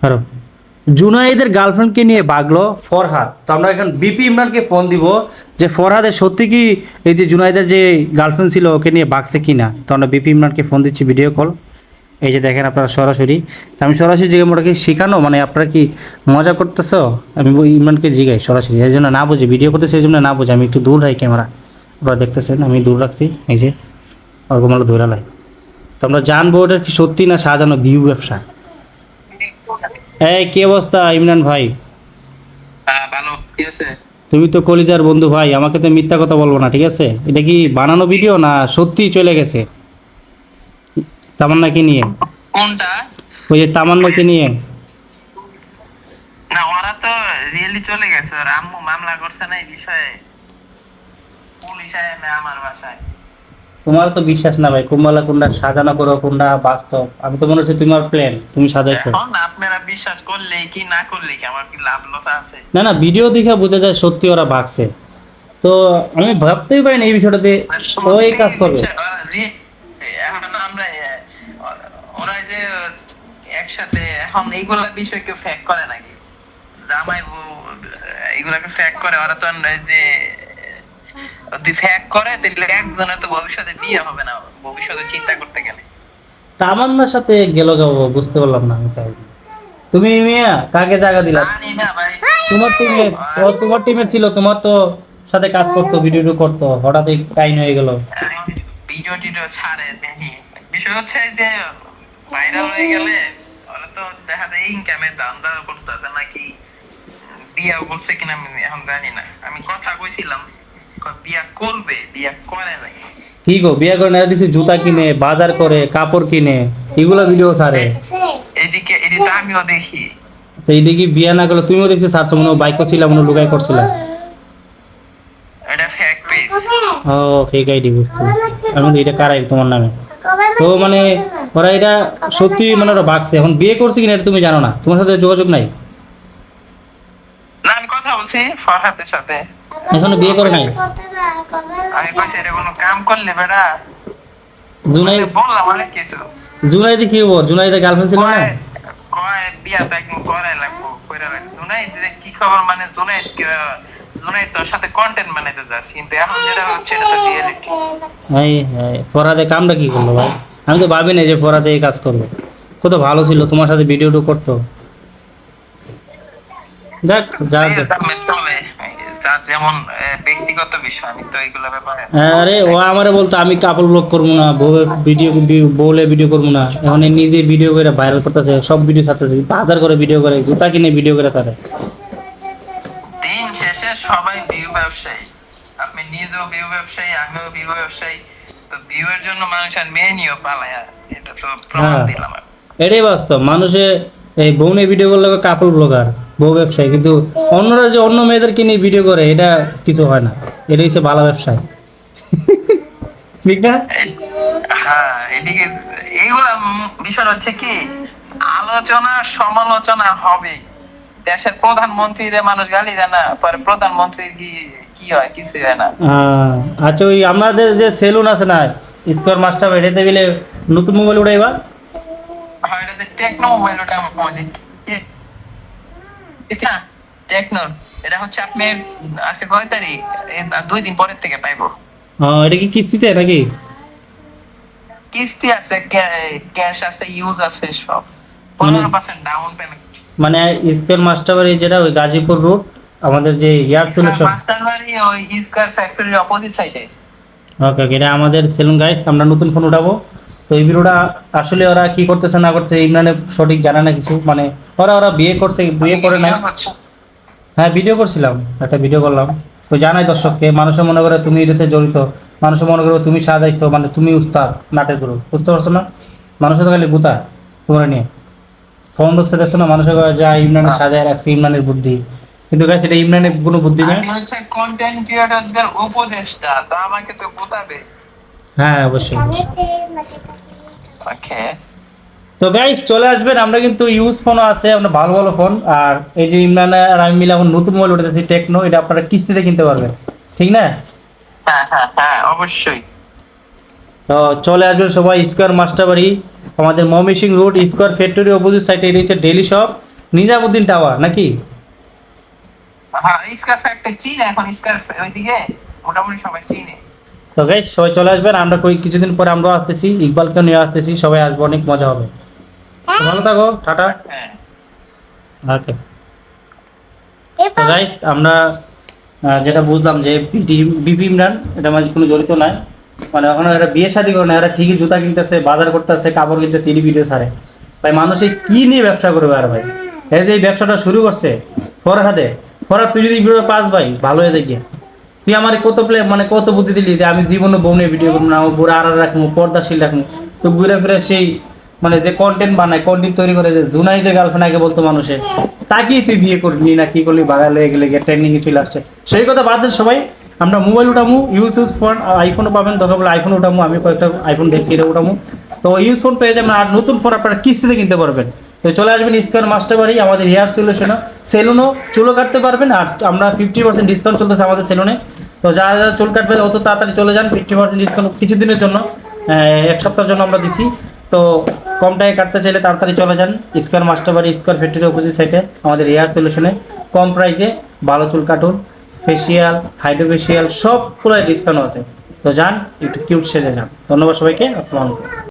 খারাপ জুনাইদের গার্লফ্রেন্ডকে নিয়ে ভাগলো ফরহাদ। তো আমরা এখন বিপি ইমরানকে ফোন দিব যে, ফরহাদের সত্যি কি এই যে জুনাইদের যে গার্লফ্রেন্ড ছিল ওকে নিয়ে ভাগছে কি না তো আমরা বিপি ইমরানকে ফোন দিচ্ছি ভিডিও কল। এই যে দেখেন আপনারা সরাসরি। আমি সরাসরি জিজ্ঞেস ওটা কি শেখানো মানে আপনারা কি মজা করতেছো? আমি ইমরানকে জিগাই সরাসরি। এই জন্য না বুঝি ভিডিও করতেছি, এই জন্য না বুঝি। আমি একটু দূর রাখি ক্যামেরা। আপনারা দেখতেছেন, আমি দূর রাখছি। এই যে, ওরকম ধরে লাই। তো আমরা জানব ওটা কি সত্যি না সাজানো ভিউ ব্যবসা। এই কি অবস্থা ইমরান ভাই? হ্যাঁ ভালো। কি আছে? তুমি তো কলিজার বন্ধু ভাই আমাকে তো মিথ্যা কথা বলব না ঠিক আছে? এটা কি বানানো ভিডিও না সত্যি চলে গেছে? তামান্নাকে নিয়ে। কোনটা? ওই যে তামান্নাকে নিয়ে। না ওরা তো রিয়েলি চলে গেছে। ওর আম্মু মামলা করছে না এই বিষয়ে। পুলিশ আয় আমার বাসায়। তোমার তো বিশ্বাস না ভাই কুম্বালা কোনটা সাজানো করো কোনটা বাস্তব। আমি তো মনে হচ্ছে তোমার প্ল্যান তুমি সাজাইছো। এখন আপনারা বিশ্বাস করলে কি না করলে কি আমার কি লাভ লস আছে? না না ভিডিও দেখে বোঝা যায় সত্যি ওরা ভাগছে তো আমি ভাবতেই পারি না এই বিষয়টাতে ও এই কাজ করবে। এখন আমরা ওরা যে একসাথে এখন এইগুলা বিষয় কেউ ফ্যাক করে নাকি? জামাই এগুলাকে ফ্যাক করে ওরা তো যে যদি ফ্যাক করে তাহলে একজনের তো ভবিষ্যতে বিয়ে হবে না। ভবিষ্যতে চিন্তা করতে গেলে। তামান্নার সাথে গেল গাবো বুঝতে পারলাম না আমি তাই তুমি মিয়া কাকে জায়গা দিলা? তোমার টিমের তোমার টিমের ছিল তোমার তো সাথে কাজ করতো ভিডিও করতো হঠাৎই কাইন হয়ে গেল। ভিডিও টিডিও ছাড়ে বিষয় হচ্ছে যে ভাইরাল হয়ে গেলে ওরা তো দেখা যায় ইনকামের দান্দা করতেছে নাকি বিয়া করছে কিনা আমি এখন জানি না। আমি কথা কইছিলাম। বিয়া করবে বিয়া করে নাই। কি গো বিয়ে করে না দিছি জুতা কিনে বাজার করে কাপড় কিনে এগুলো ভিডিও ছাড়ে। এদিকে এদিকে আমিও দেখি। তো বিয়ে না করলে তুমিও দেখছি ছাড়ছো মনে বাইকও ছিল মনে হয় লুকাই করছিল এটা ফেক পেজ ও ফেক আইডি বুঝতে পারছি আমি এটা কার তোমার নামে? তো মানে ওরা এটা সত্যি মানে ওরা বাগছে এখন বিয়ে করছে কিনা এটা তুমি জানো না। তোমার সাথে যোগাযোগ নাই? বলছি ফরহাদের সাথে। এখনও বিয়ে করে নাই? আমি কইছি এটা কোনো কাম করলে বেড়া? জুনাই বললাম অনেক কিছু। জুনাইদি কি খবর জুনাইদের গার্লফ্রেন্ড ছিল না? কয় বিয়া তো একদিন করাই লাগবো কইরা লাগবো জুনাইদ রে কি খবর? মানে জুনাইদ কে- জুনাইদ তোর সাথে কন্টেন্ট বানাইতে যাচ্ছি কিন্তু এখন যেটা হচ্ছে এটা তো রিয়েলিটি এই হ্যাঁ, ফরাদে কামটা কি করল ভাই? আমি তো ভাবি না যে ফরাদে এই কাজ করবে। কত ভালো ছিল তোমার সাথে ভিডিও টু করতো। দেখ যা তার যেমন ব্যক্তিগত বিষয় আমি তো এইগুলো ব্যাপারে হ্যাঁ, আরে ও আমারে বলতো আমি কাপড় ব্লগ করব না বউয়ের ভিডিও বউলে ভিডিও করব না। এখন নিজে ভিডিও করে ভাইরাল করতেছে সব ভিডিও ছাড়তেছে বাজার করে ভিডিও করে জুতা কিনে ভিডিও করে তাদের দিন শেষে সবাই ভিউ ব্যবসায়ী। আপনি নিজেও ভিউ ব্যবসায়ী আমিও ভিউ ব্যবসায়ী। তো ভিউয়ের জন্য মানুষ আর মেয়ে নিয়েও পালায় আর। এটা তো প্রমাণ হ্যাঁ। দিলাম এটাই বাস্তব মানুষে এই বউ নিয়ে ভিডিও করলে কাপড় ব্লগার বউ ব্যবসায়ী কিন্তু অন্যরা যে অন্য মেয়েদেরকে নিয়ে ভিডিও করে এটা কিছু হয় না। এটাই হচ্ছে ভালো ব্যবসায়। ঠিক না হ্যাঁ এদিকে এইগুলা বিষয় হচ্ছে কি আলোচনা সমালোচনা হবে। দেশের প্রধানমন্ত্রীরে মানুষ গালি দেয় না পরে প্রধানমন্ত্রীর কি কি হয় কিছু হয় না। আচ্ছা ওই আমাদের যে সেলুন আছে না স্কোয়ার মাস্টার এটাতে নতুন মোবাইল উঠাইবা হয় এটাতে টেকনো মোবাইল ওটা এটা হচ্ছে আপনি আজকে কয় তারিখ? দুই দিন পরের থেকে পাইবো। এটা কি কিস্তিতে নাকি? কিস্তি আছে ক্যাশ আছে ইউজ আছে সব। পনেরো পার্সেন্ট ডাউন পেমেন্ট মানে স্কোয়ার মাস্টার বাড়ি যেটা ওই গাজীপুর রোড আমাদের যে ইয়ার সলিউশন মাস্টার ওই ইস্কার ফ্যাক্টরির অপোজিট সাইডে ওকে ওকে এটা আমাদের সেলুন গাইস আমরা নতুন ফোন উঠাবো। তো এই ভিডিওটা আসলে ওরা কি করতেছে না করছে ইমরানের সঠিক জানা না কিছু। মানে ওরা ওরা বিয়ে করছে, বিয়ে করে না হ্যাঁ ভিডিও করছিলাম, একটা ভিডিও করলাম। তো জানাই দর্শককে, মানুষে মনে করে তুমি এটাতে জড়িত, মানুষে মনে করে তুমি সাজাইছো মানে তুমি উস্তাদ, নাটের গুরু। বুঝতে পারছ না? মানুষের তো খালি গুতা, তোমার নিয়ে। ফোন বক্সে দেখছ না? মানুষের যা ইমরানের সাজায় রাখছে ইমরানের বুদ্ধি। কিন্তু গাছ এটা ইমরানের কোনো বুদ্ধি নেই। কন্টেন্ট ক্রিয়েটরদের উপদেষ্টা, তো আমাকে তো বোঝাবে হ্যাঁ অবশ্যই। ওকে তো গাইস চলে আসবেন। আমরা কিন্তু ইউজ ফোনও আছে আমরা ভালো ভালো ফোন আর এই যে ইমরান আর আমি মিলে এখন নতুন মোবাইল উঠেছি টেকনো এটা আপনারা কিস্তিতে কিনতে পারবেন। ঠিক না? হ্যাঁ হ্যাঁ হ্যাঁ অবশ্যই। তো চলে আসবেন সবাই স্কোয়ার মাস্টার বাড়ি আমাদের Mymensingh road square factory opposite সাইডে এটা হচ্ছে ডেলি শপ নিজামুদ্দিন টাওয়ার নাকি? হ্যাঁ স্কার ফ্যাক্টর চিনে এখন স্কার ওইদিকে? মোটামুটি সবাই চিনে। তো গাইস সবাই চলে আসবেন। আমরা কই কিছুদিন পরে আমরাও আসতেছি। ইকবালকেও নিয়ে আসতেছি। সবাই আসব অনেক মজা হবে। ভালো থাকো টাটা। হ্যাঁ ওকে তো গাইস আমরা যেটা বুঝলাম যে বিপি ইমরান এটা মাঝে কোনো জড়িত নাই। মানে এখন এরা বিয়ে শাদী করে না এরা ঠিকই জুতা কিনতেছে বাজার করতেছে কাপড় কিনতেছে ইডি ভিডিও ছাড়ে। ভাই মানুষে কি নিয়ে ব্যবসা করবে আর ভাই? এই যে এই ব্যবসাটা শুরু করছে ফরহাদে। ফরহাদ তুই যদি ভিডিও পাস ভাই ভালো হয়ে যাই তুই আমার কত প্লে মানে কত বুদ্ধি দিলি যে আমি জীবনে বউ ভিডিও করব না, আমার বুড়া আর রাখব, পর্দাশীল রাখব। তো ঘুরে ফিরে সেই মানে যে কন্টেন্ট বানায় কন্টেন্ট তৈরি করে যে জুনাইদের গার্লফ্রেন্ড আগে বলতো মানুষে তাকেই তুই বিয়ে করলি না কি করলি বাগাল হয়ে গেলে গিয়ে ট্রেন্ডিং এ চলে আসছে। সেই কথা বাদ দেন সবাই, আমরা মোবাইল উঠামু ইউজ ইউজ ফোন আইফোনও পাবেন দরকার বলে আইফোন উঠামু, আমি কয়েকটা আইফোন দেখছি এটা উঠামু। তো ইউজ ফোন পেয়ে যাবেন, আর নতুন ফোন আপনারা কিস্তিতে কিনতে পারবেন। তো চলে আসবেন স্কোয়ার মাস্টার বাড়ি, আমাদের হেয়ার সলিউশনও সেলুনও চুলও কাটতে পারবেন, আর আমরা ফিফটি পার্সেন্ট ডিসকাউন্ট চলতেছে আমাদের সেলুনে তো যারা যারা চুল কাটবে অত তাড়াতাড়ি চলে যান ফিফটি পার্সেন্ট ডিসকাউন্ট কিছুদিনের জন্য এক সপ্তাহের জন্য আমরা দিছি। তো কম টাকায় কাটতে চাইলে তাড়াতাড়ি চলে যান square Masterbari square factory opposite সাইডে আমাদের এয়ার সলিউশনে কম প্রাইসে ভালো চুল কাটুন ফেসিয়াল হাইড্রোফেসিয়াল সব পুরো ডিসকাউন্ট আছে। তো যান, একটু কিউট সেজে যান। ধন্যবাদ সবাইকে, আসসালামু আলাইকুম।